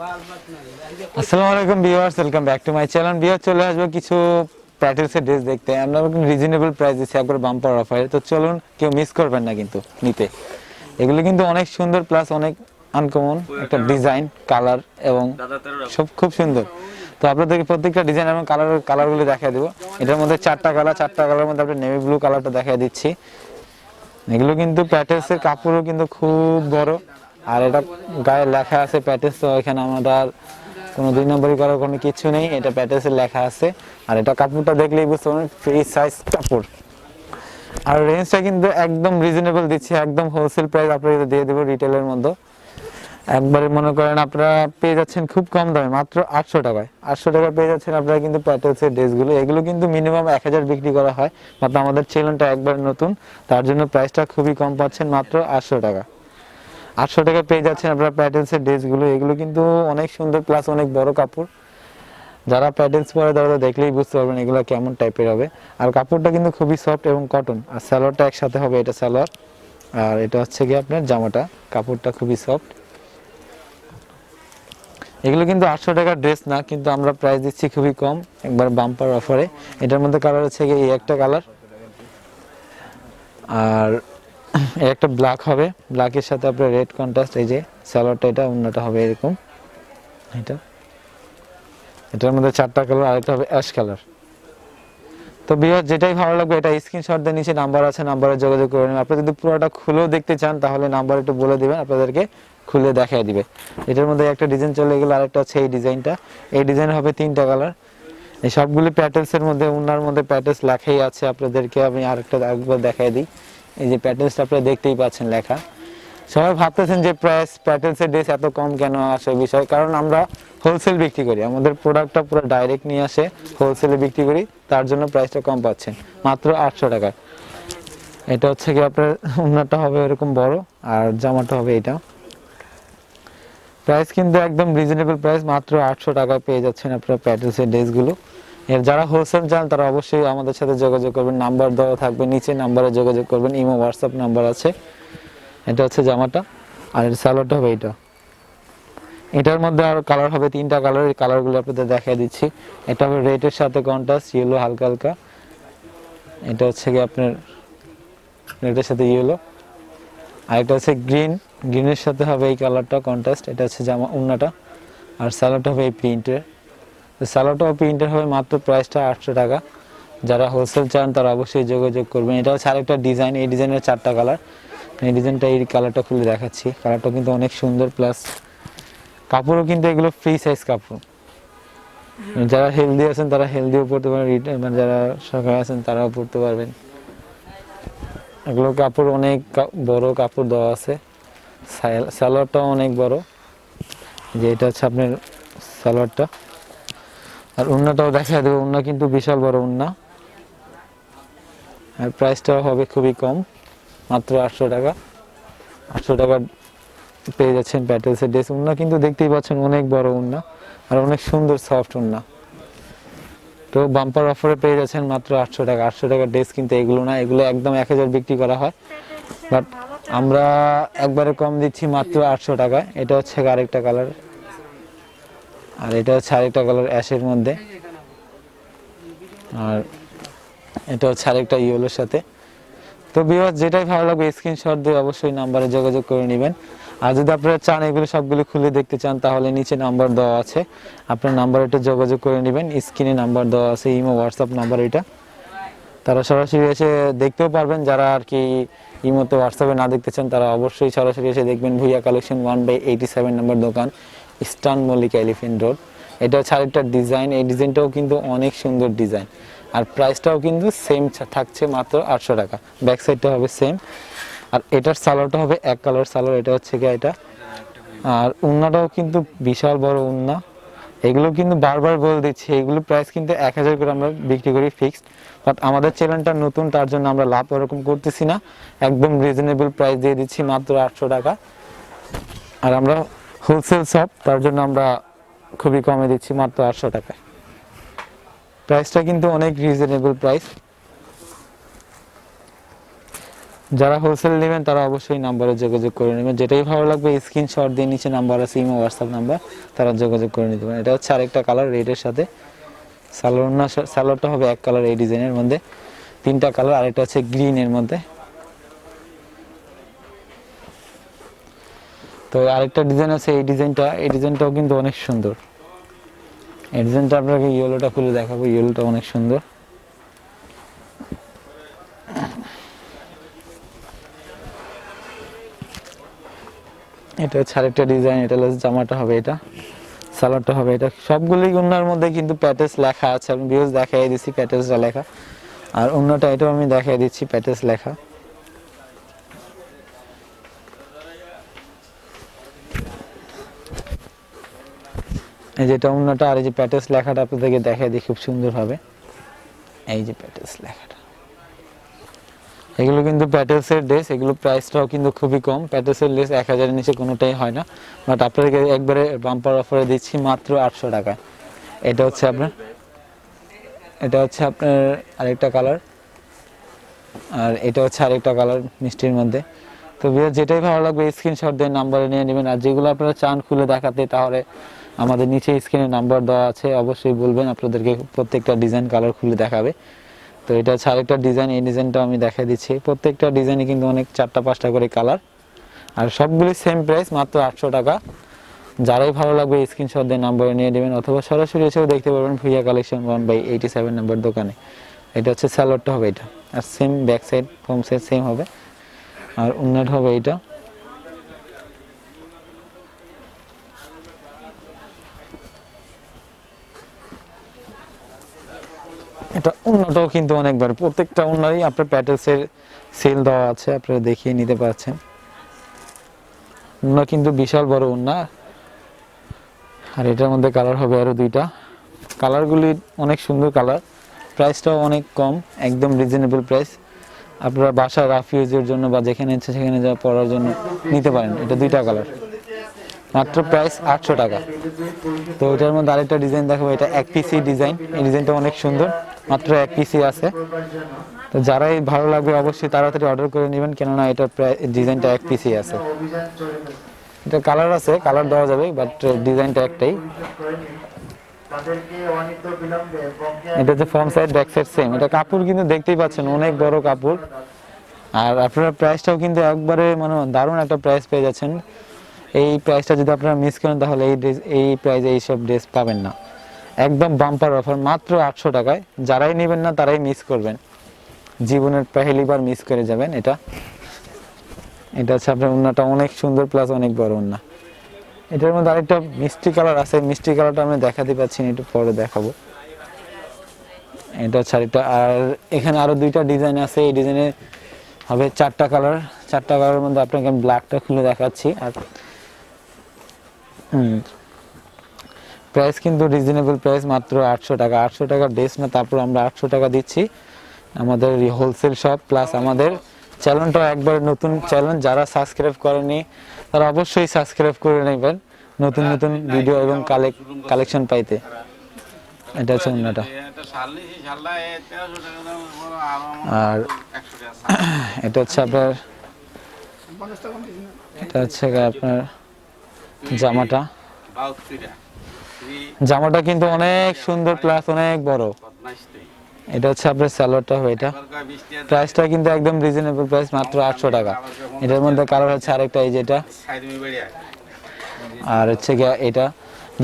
আসসালামু আলাইকুম viewers, welcome back to my channel. Viewer চলে আসবে কিছু প্যাটেলসের ড্রেস দেখতে। আমরা রিজনেবল প্রাইস দিচ্ছি একবার বাম্পার অফারে তো চলুন, কেউ মিস করবেন না কিন্তু নিতে। এগুলো কিন্তু অনেক সুন্দর প্লাস অনেক আনকমন একটা ডিজাইন কালার এবং সব খুব সুন্দর। তো আপনাদেরকে প্রত্যেকটা ডিজাইন এবং কালার কালারগুলো দেখাই দেবো। এটার মধ্যে চারটা কালার চারটা কালারের মধ্যে আপনি নেভি ব্লু কালারটা দেখাই দিচ্ছি। এগুলো কিন্তু প্যাটেলসের কাপড়ও কিন্তু খুব বড়। আর এটা গায়ে লেখা আছে প্যাটেলস তো এখানে আমাদের আর কোনো দুই নম্বরই করার কোনো কিছু নেই। এটা প্যাটেলসের লেখা আছে। আর এটা কাপড়টা দেখলেই বুঝতে পারবেন, ফ্রি সাইজ কাপড়। আর রেঞ্জটা কিন্তু একদম রিজনেবল দিচ্ছি, একদম হোলসেল প্রাইস আপনাদের দিয়ে দেবো রিটেলের মধ্যে। একবারে মনে করেন আপনারা পেয়ে যাচ্ছেন খুব কম দামে, মাত্র আটশো টাকায়। আটশো টাকা পেয়ে যাচ্ছেন আপনারা কিন্তু প্যাটেলসের ড্রেসগুলো। এগুলো কিন্তু মিনিমাম এক হাজার বিক্রি করা হয়। মাত্র আমাদের চ্যানেলটা একবার নতুন, তার জন্য প্রাইসটা খুবই কম পাচ্ছেন, মাত্র আটশো টাকা। আটশো টাকা পেয়ে যাচ্ছেন আপনারা প্যাটেলসের ড্রেসগুলো এগুলো কিন্তু অনেক সুন্দর প্লাস অনেক বড় কাপড়। যারা প্যাটেন্স পরে, তারা দেখলেই বুঝতে পারবেন এগুলো কেমন টাইপের হবে। আর কাপড়টা কিন্তু খুবই সফট এবং কটন আর সালোয়ারটা একসাথে হবে এটা সালোয়ার। আর এটা হচ্ছে কি আপনার জামাটা। কাপড়টা খুবই সফট এগুলো কিন্তু আটশো টাকার ড্রেস না, কিন্তু আমরা প্রাইস দিচ্ছি খুবই কম। একবার বাম্পার অফারে এটার মধ্যে কালার হচ্ছে এই একটা কালার আর একটা ব্ল্যাক হবে। ব্ল্যাকের সাথে আপনার রেড কন্ট্রাস্ট এই যে সালোয়ারটা এটা অন্যটা হবে এরকম। এটা। এটার মধ্যে চারটা কালার আরেকটা হবে অ্যাশ কালার তো বিয়ার যেটাই ভালো লাগবে, এটা স্ক্রিনশট দিয়ে নিচে নাম্বার আছে নাম্বারে যোগাযোগ করে নেবেন। আপনি যদি পুরোটা খুলেও দেখতে চান, তাহলে নাম্বার একটু বলে দিবেন, আপনাদেরকে খুলে দেখাই দিবে। এটার মধ্যে একটা ডিজাইন চলে গেলে, আরেকটা আছে এই ডিজাইনটা এই ডিজাইন হবে তিনটা কালার এই সবগুলি প্যাটেলস এর মধ্যে, উনার মধ্যে প্যাটেলস লেখাই আছে, আপনাদেরকে আমি আরেকটা একবার দেখাই দিই। এই যে প্যাটেলসটা আপনারা দেখতেই পাচ্ছেন লেখা। সবাই ভাবতেছেন যে প্রাইস প্যাটেলসের ড্রেস এত কম কেন আসে বিষয়? কারণ আমরা হোলসেল বিক্রি করি। আমাদের প্রোডাক্টটা পুরো ডাইরেক্ট নিয়ে আসে হোলসেলে বিক্রি করি, তার জন্য প্রাইসটা কম পাচ্ছেন। মাত্র আটশো টাকা এটা হচ্ছে কি আপনার উন্নাটা হবে এরকম বড়, আর জামাটা হবে এটা। প্রাইস কিন্তু একদম রিজনেবল প্রাইস মাত্র আটশো টাকায় পেয়ে যাচ্ছেন আপনার প্যাটেলসের ড্রেসগুলো এর যারা হোলসেল চান তারা অবশ্যই আমাদের সাথে যোগাযোগ করবেন। নাম্বার দেওয়া থাকবে, নিচে নাম্বারে যোগাযোগ করবেন। ইমো হোয়াটসঅ্যাপ নাম্বার আছে। এটা হচ্ছে জামাটা, আর এর সালোয়ারটা হবে এটা। এটার মধ্যে আর কালার হবে, তিনটা কালার এই কালারগুলো আপনাদের দেখিয়ে দিচ্ছি। এটা হবে রেডের সাথে কন্ট্রাস্ট ইয়েলো হালকা হালকা। এটা হচ্ছে কি আপনার রেডের সাথে ইয়েলো আর এটা হচ্ছে গ্রিন গ্রিনের সাথে হবে এই কালারটা কন্ট্রাস্ট এটা হচ্ছে জামা, উন্নাটা। আর সালোয়ারটা হবে এই প্রিন্টের সালোয়ারটা প্রিন্টের হবে মাত্র প্রাইসটা আটশো টাকা। যারা হোলসেল চান তারা অবশ্যই যোগাযোগ করবেন। এটা হচ্ছে আরেকটা ডিজাইন এই ডিজাইনের চারটা কালার এই ডিজাইনটা এই কালারটা খুলে দেখাচ্ছি। কালারটা কিন্তু অনেক সুন্দর প্লাস কাপড়ও কিন্তু এগুলো ফ্রি সাইজ কাপড়। যারা হেলদি আছেন তারা হেলদিও পড়তে পারেন। মানে যারা সকালে আছেন তারাও পড়তে পারবেন। এগুলো কাপড় অনেক বড় কাপড় দেওয়া আছে। সালোয়ারটাও অনেক বড়। যে এটা হচ্ছে আপনার সালোয়ারটা। আর উন্নাটাও দেখা দেবো, উন্না কিন্তু বিশাল বড় উন্না। আর প্রাইসটাও হবে খুবই কম, মাত্র আটশো টাকা। আটশো টাকা পেয়ে যাচ্ছেন প্যাটেলসের ড্রেস উন্না কিন্তু দেখতেই পাচ্ছেন অনেক বড় উন্না আর অনেক সুন্দর সফট উন্না। তো বাম্পার অফারে পেয়ে যাচ্ছেন মাত্র আটশো টাকা। আটশো টাকার ড্রেস কিন্তু এগুলো না, এগুলো একদম এক হাজার বিক্রি করা হয়। বাট আমরা একবারে কম দিচ্ছি মাত্র আটশো টাকা এটা হচ্ছে আরেকটা কালার আর এটা হচ্ছে আরেকটা কালার অ্যাশের মধ্যে। আর এটা হচ্ছে আরেকটা ইয়েলোর সাথে। তো বিভাগ যেটাই ভালো লাগবে স্ক্রিনশট দিয়ে অবশ্যই নাম্বারে যোগাযোগ করে নেবেন। আর যদি আপনারা চান এগুলো সবগুলো খুলে দেখতে চান, তাহলে নিচে নাম্বার দেওয়া আছে। আপনার নাম্বার এটা যোগাযোগ করে নেবেন। স্ক্রিনে নাম্বার দেওয়া আছে, ইমো হোয়াটসঅ্যাপ নাম্বার এটা। তারা সরাসরি এসে দেখতেও পারবেন। যারা আর কি ইমোতে হোয়াটসঅ্যাপে না দেখতে চান, তারা অবশ্যই সরাসরি এসে দেখবেন। Bhuiya collection one by eighty seven number দোকান। Eastern Mallik elephant road. এটা আরেকটা ডিজাইন এই ডিজাইনটাও কিন্তু অনেক সুন্দর ডিজাইন আর প্রাইসটাও কিন্তু সেম থাকছে মাত্র আটশো টাকা। ব্যাক সাইডটা হবে সেম আর এটার সালোয়ারটা হবে এক কালার সালোয়ার এটা হচ্ছে কি এটা। আর উন্নাটাও কিন্তু বিশাল বড় উন্না। এগুলো কিন্তু বারবার বলে দিচ্ছি, এগুলো প্রাইস কিন্তু এক হাজার করে আমরা বিক্রি করি ফিক্সড বাট আমাদের চ্যানেলটা নতুন, তার জন্য আমরা লাভ ওরকম করতেছি না। একদম রিজনেবল প্রাইস দিয়ে দিচ্ছি মাত্র আটশো টাকা। আর আমরা হোলসেল শপ তার জন্য আমরা খুবই কমে দিচ্ছি মাত্র আটশো টাকায়। প্রাইসটা কিন্তু অনেক রিজনেবল প্রাইস যারা হোলসেল নেবেন, তারা অবশ্যই নাম্বারে যোগাযোগ করে নেবেন। যেটাই ভালো লাগবে স্ক্রিনশট দিয়ে নিচে নাম্বার আছে ইমো হোয়াটসঅ্যাপ নাম্বার তারা যোগাযোগ করে নিতে পারেন। এটা হচ্ছে আরেকটা কালার রেডের সাথে। সালোয়ার সালোয়ারটা হবে এক কালার এই ডিজাইনের মধ্যে। তিনটা কালার আরেকটা হচ্ছে গ্রিনের মধ্যে। তো আরেকটা ডিজাইন আছে, এই ডিজাইনটা এই ডিজাইনটাও কিন্তু অনেক সুন্দর। এই ডিজাইনটা আপনাকে ইয়েলোটা খুলে দেখাবো ইয়েলোটা অনেক সুন্দর। এটা হচ্ছে আরেকটা ডিজাইন এটা জামাটা হবে এটা, সালোয়ারটা হবে এটা। সবগুলোই ওনার মধ্যে কিন্তু প্যাটেস লেখা আছে। আমি ভিউজ দেখাই দিচ্ছি প্যাটেসটা লেখা। আর অন্যটা এটাও আমি দেখাই দিচ্ছি প্যাটেস লেখা। এই যেটা অন্যটা আর এই যে প্যাটেস লেখাটা আপনাদেরকে দেখাই দিই খুব সুন্দরভাবে। এই যে প্যাটেস লেখাটা। এগুলো কিন্তু প্যাটেলসের ড্রেস, এগুলো প্রাইসটাও কিন্তু খুবই কম। প্যাটেলসের ড্রেস এক হাজারের নিচে কোনোটাই হয় না। বাট আপনাদেরকে একবারে বাম্পার অফারে দিচ্ছি মাত্র আটশো টাকা এটা হচ্ছে আপনার, এটা হচ্ছে আপনার আরেকটা কালার আর এটা হচ্ছে আরেকটা কালার মিষ্টির মধ্যে। তো যেটাই ভালো লাগবে স্ক্রিনশট দিয়ে নাম্বারে নিয়ে নেবেন। আর যেগুলো আপনারা চান খুলে দেখাতে, তাহলে আমাদের নিচে স্ক্রিনে নাম্বার দেওয়া আছে, অবশ্যই বলবেন, আপনাদেরকে প্রত্যেকটা ডিজাইন কালার খুলে দেখাবে। তো এটা হচ্ছে আরেকটা ডিজাইন এই ডিজাইনটা আমি দেখা দিচ্ছি। প্রত্যেকটা ডিজাইনে কিন্তু অনেক চারটা পাঁচটা করে কালার আর সবগুলি সেম প্রাইস মাত্র আটশো টাকা। যারাই ভালো লাগবে স্ক্রিনশট দিয়ে নাম্বারে নিয়ে নেবেন, অথবা সরাসরি এসেও দেখতে পারবেন Bhuiya collection one by eighty seven number দোকানে। এটা হচ্ছে স্যালোডটা হবে এটা। আর same back side from side same হবে। আর উন্নত হবে এটা। এটা উন্নতও কিন্তু অনেকবার। প্রত্যেকটা উন্নতই আপনার প্যাটেলসের সেল দেওয়া আছে, আপনারা দেখিয়ে নিতে পারছেন। উন্না কিন্তু বিশাল বড় উন্না আর এটার মধ্যে কালার হবে আরও দুইটা। কালারগুলি অনেক সুন্দর কালার। প্রাইসটাও অনেক কম, একদম রিজনেবল প্রাইস আপনারা বাসা রাফিউজের জন্য বা যেখানে ইচ্ছে সেখানে যা পড়ার জন্য নিতে পারেন। এটা দুইটা কালার। মাত্র প্রাইস আটশো টাকা। তো এটার মধ্যে আরেকটা ডিজাইন দেখাবো। এটা এক পিসি ডিজাইন এই ডিজাইনটা অনেক সুন্দর। মাত্র এক পিসি আছে। তো যারাই ভালো লাগবে অবশ্যই তাড়াতাড়ি অর্ডার করে নেবেন, কেননা এটার প্রায় ডিজাইনটা এক পিসি আছে। এটা কালার আছে কালার দেওয়া যাবে বাট ডিজাইনটা একটাই। এটা হচ্ছে front side back side same এটা কাপড় কিন্তু দেখতেই পাচ্ছেন, অনেক বড় কাপড়। আর আপনারা প্রাইসটাও কিন্তু একবারে মানে দারুণ একটা প্রাইস পেয়ে যাচ্ছেন। এই প্রাইসটা যদি আপনারা মিস করেন, তাহলে এই ড্রেস এই প্রাইসে এইসব ড্রেস পাবেন না। একদম বাম্পার অফার মাত্র আটশো টাকায়। যারাই নেবেন না, তারাই মিস করবেন। জীবনের পেহেলিবার মিস করে যাবেন এটা। এটা হচ্ছে আপনার উন্নাটা অনেক সুন্দর প্লাস অনেক বড় উন্না এটার মধ্যে আরেকটা মিষ্টি কালার আছে। মিষ্টি কালারটা আমি দেখাতে পাচ্ছি না, একটু পরে দেখাবো। এটা হচ্ছে আর এখানে আরও দুইটা ডিজাইন আছে। এই ডিজাইনে হবে চারটা কালার চারটা কালারের মধ্যে আপনাকে আমি ব্ল্যাকটা খুলে দেখাচ্ছি। আর প্রাইস কিন্তু রিজনেবল প্রাইস মাত্র আটশো টাকা। আটশো টাকা ড্রেস না তারপর আমরা আটশো টাকা দিচ্ছি। আমাদের হোলসেল শপ প্লাস আমাদের চ্যানেলটা একবার নতুন চ্যানেল যারা সাবস্ক্রাইব করেনি তারা অবশ্যই সাবস্ক্রাইব করে নেবেন নতুন নতুন ভিডিও এবং কালেকশন পাইতে। এটা হচ্ছে অন্যটা। আর এটা হচ্ছে আপনার এটা হচ্ছে আপনার জামাটা। জামাটা কিন্তু অনেক সুন্দর প্লাস অনেক বড়। এটা হচ্ছে আপনার সালোয়ারটা হবে এটা। প্রাইসটা কিন্তু একদম রিজনেবল প্রাইস মাত্র আটশো টাকা। এটার মধ্যে কালার হচ্ছে আরেকটা, এই যেটা আর হচ্ছে এটা।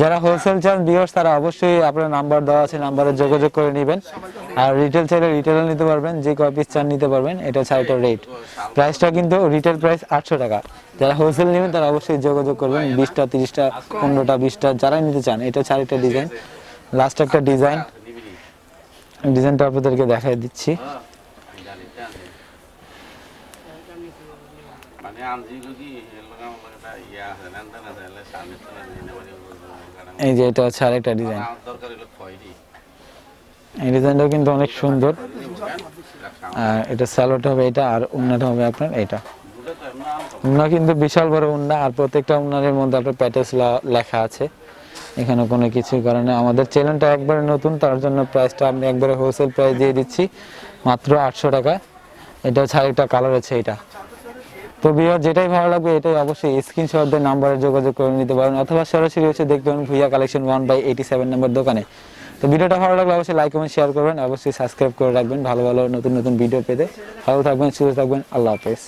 যারা হোলসেল চান ভিউয়ার্স তারা অবশ্যই আপনার নাম্বার দেওয়া আছে নাম্বারে যোগাযোগ করে নেবেন। আর রিটেল চাইলে রিটেলও নিতে পারবেন, যে কয় পিস চান নিতে পারবেন, এটা আরেকটা রেট প্রাইসটা কিন্তু রিটেল প্রাইস আটশো টাকা। যারা হোলসেল নেবেন, তারা অবশ্যই যোগাযোগ করবেন, বিশটা, তিরিশটা, পনেরোটা, বিশটা, যারাই নিতে চান, এটা আরেকটা ডিজাইন লাস্ট একটা ডিজাইন ডিজাইনটা আপনাদেরকে দেখাই দিচ্ছি। মানে এই যে এটা হচ্ছে আরেকটা ডিজাইন এই ডিজাইনটাও কিন্তু অনেক সুন্দর। আর এটা স্যালোটা হবে এটা, আর উন্নাটা হবে আপনার এটা। উন্না কিন্তু বিশাল বড় উন্না, আর প্রত্যেকটা উন্নারের মধ্যে আপনার প্যাটেস লেখা আছে। এখানে কোনো কিছু কারণে আমাদের চ্যানেলটা একবারে নতুন, তার জন্য প্রাইসটা আমি একবারে হোলসেল প্রাইস দিয়ে দিচ্ছি, মাত্র আটশো টাকা। এটা হচ্ছে আরেকটা কালার আছে এটা। তো বিয়ার যেটাই ভালো লাগবে এটাই অবশ্যই স্ক্রিনশট দিয়ে নাম্বারে যোগাযোগ করে নিতে পারেন অথবা সরাসরি হচ্ছে দেখতে পারেন Bhuiya collection one by eighty seven number দোকানে। তো ভিডিওটা ভালো লাগলে অবশ্যই লাইক কমেন্ট শেয়ার করবেন, অবশ্যই সাবস্ক্রাইব করে রাখবেন। ভালো ভালো নতুন নতুন ভিডিও পেতে। ভালো থাকবেন, সুস্থ থাকবেন। আল্লাহ হাফেজ।